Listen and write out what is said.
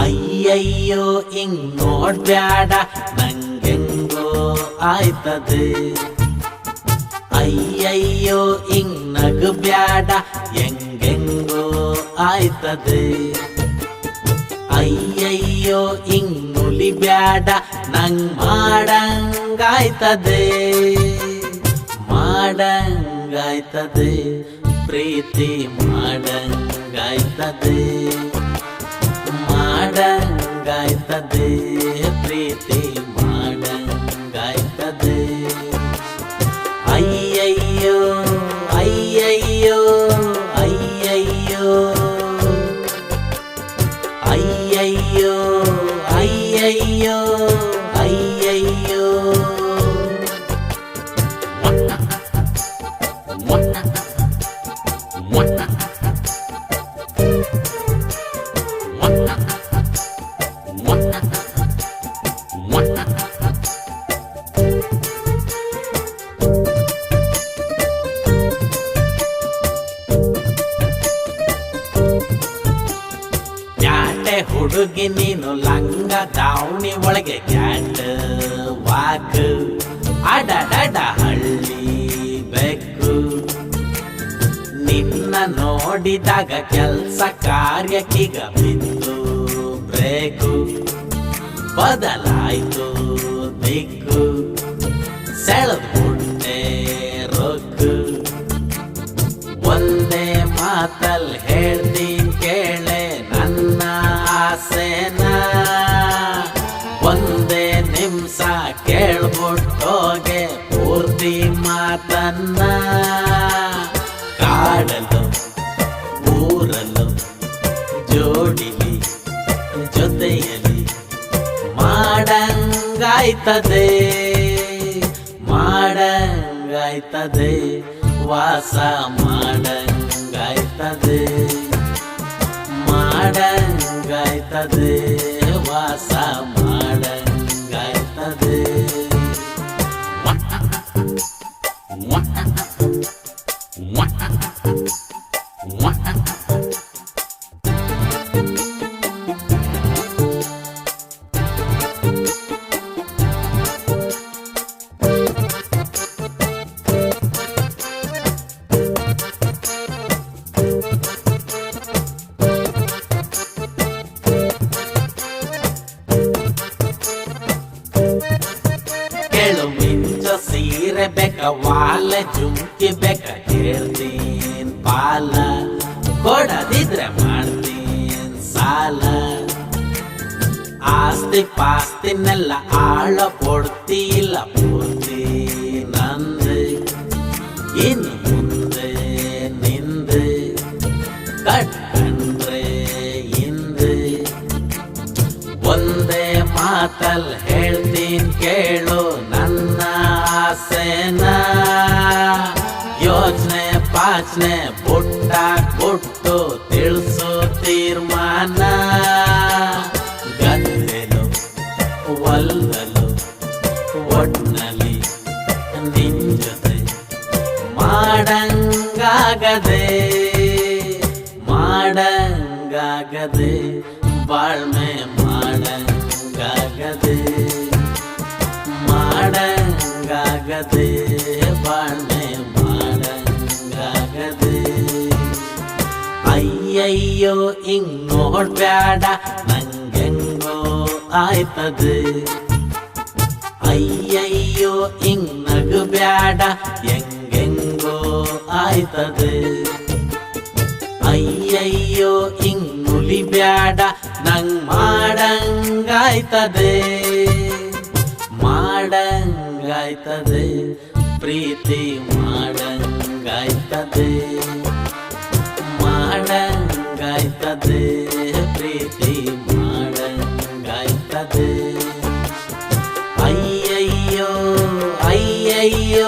ಅಯ್ಯಯ್ಯೋ ಹಿಂಗ್ ನೋಡ್ಬ್ಯಾಡ ನಂಗೆಂಗೋ ಆಯ್ತದೆ ಅಯ್ಯಯ್ಯೋ ಹಿಂಗ್ ನಗಬ್ಯಾಡ ಹೆಂಗೆಂಗೋ ಆಯ್ತದೆ ನುಲಿಬ್ಯಾಡ ನಂಗ್ ಮಾಡಂಗಾಯ್ತದೆ. ಮಾಡಂಗಾಯ್ತದೆ ಪ್ರೀತಿ ಮಾಡಂಗಾಯ್ತದೆ. ಮಾಡಂಗಾಯ್ತದೆ ಪ್ರೀತಿ ಹುಡುಗಿ ನೀನು ಲಂಗ ದಾವಣಿ ಒಳಗೆ ಕ್ಯಾಟ್ ವಾಕ್. ಅಡಡಡ ಹಳ್ಳಿ ಬೆಕ್ಕು. ನಿನ್ನ ನೋಡಿದಾಗ ಕೆಲ್ಸ ಕಾರ್ಯಕ್ಕೀಗ ಬಿದ್ದು. ಬ್ರೇಕು ಬದಲಾಯ್ತು ದಿಕ್ಕು. ಸೆಳೆದ್ಬಿಟ್ಟೆ ರೊಕ್ಕು. ಒಂದೇ ಮಾತಲ್ ಹೇಳ್ತೀನಿ ಕೇಳೆ ನನ್ನ ಆಸೆನ. ಒಂದೇ ನಿಮ್ಸ ಕೇಳ್ಬಿಟ್ಟೋಗೆ ಪೂರ್ತಿ ಮಾತನ್ನ. ಕಾಡಲು, ಊರಲು, ಜೋಡಿಲಿ ಮಾಡಂಗಾಯ್ತದೆ ಮಾಡಂಗಾಯ್ತದೆ ವಾಸ ಮಾಡಂಗಾಯ್ತದೆ ಮಾಡಂಗಾಯ್ತದೆ ವಾಸ ಮಾಡಂಗಾಯ್ತದೆ ಕೇಳು ವಾಲೆ ಜುಮ್ಕಿ ಬೇಕ ಹೇಳ್ತೀನ್ ಪಾಲ. ಕೊಡದಿದ್ರೆ ಮಾಡ್ತೀನ್ ಸಾಲ. ಆಸ್ತಿ ಪಾಸ್ತಿನೆಲ್ಲ ಆಳ ಕೊಡ್ತಿಲ್ಲ ಪೂರ್ತಿ ನಂದು. ಇನ್ನು ಮುಂದೆ ನಿಂದು. ಕಟ್ಟಂದ್ರೆ ಹಿಂದೆ. ಒಂದೇ ಮಾತಲ್ ಹೇಳ್ತೀನಿ ಕೇಳು ನನ್ನ ಆಸೆನ. ಯೋಚನೆ, ಪಾಚನೆ, ಪುಟ್ಟ ಕೊಟ್ಟು ತಿಳಿಸು ತೀರ್ಮಾನ. ಗದ್ದೆಲು ಒಲ್ಲಲು ಒಟ್ನಲ್ಲಿ ನಿನ್ ಜೊತೆ ಮಾಡಂಗಾಗದೆ ಮಾಡಂಗಾಗದೆ, ಬಾಳ್ಮೆ ಮಾಡಂಗಾಗದೆ ಮಾಡಂಗಾಗದೆ ಬಾಳ್ಮೆ ಅಯ್ಯಯ್ಯೋ ಹಿಂಗ್ ನೋಡ್ಬ್ಯಾಡ ನಂಗೆಂಗೋ ಆಯ್ತದೆ. ಅಯ್ಯಯ್ಯೋ ಹಿಂಗೆ ನಗು ಬ್ಯಾಡ ಹೆಂಗೆಂಗೋ ಆಯ್ತದೆ. ಅಯ್ಯಯ್ಯೋ ಹಿಂಗ್ ನುಲಿಬ್ಯಾಡ ನಂಗ್ ಮಾಡಂಗಾಯ್ತದೆ ಮಾಡಂಗಾಯ್ತದೆ, ಪ್ರೀತಿ ಮಾಡಂಗಾಯ್ತದೆ. day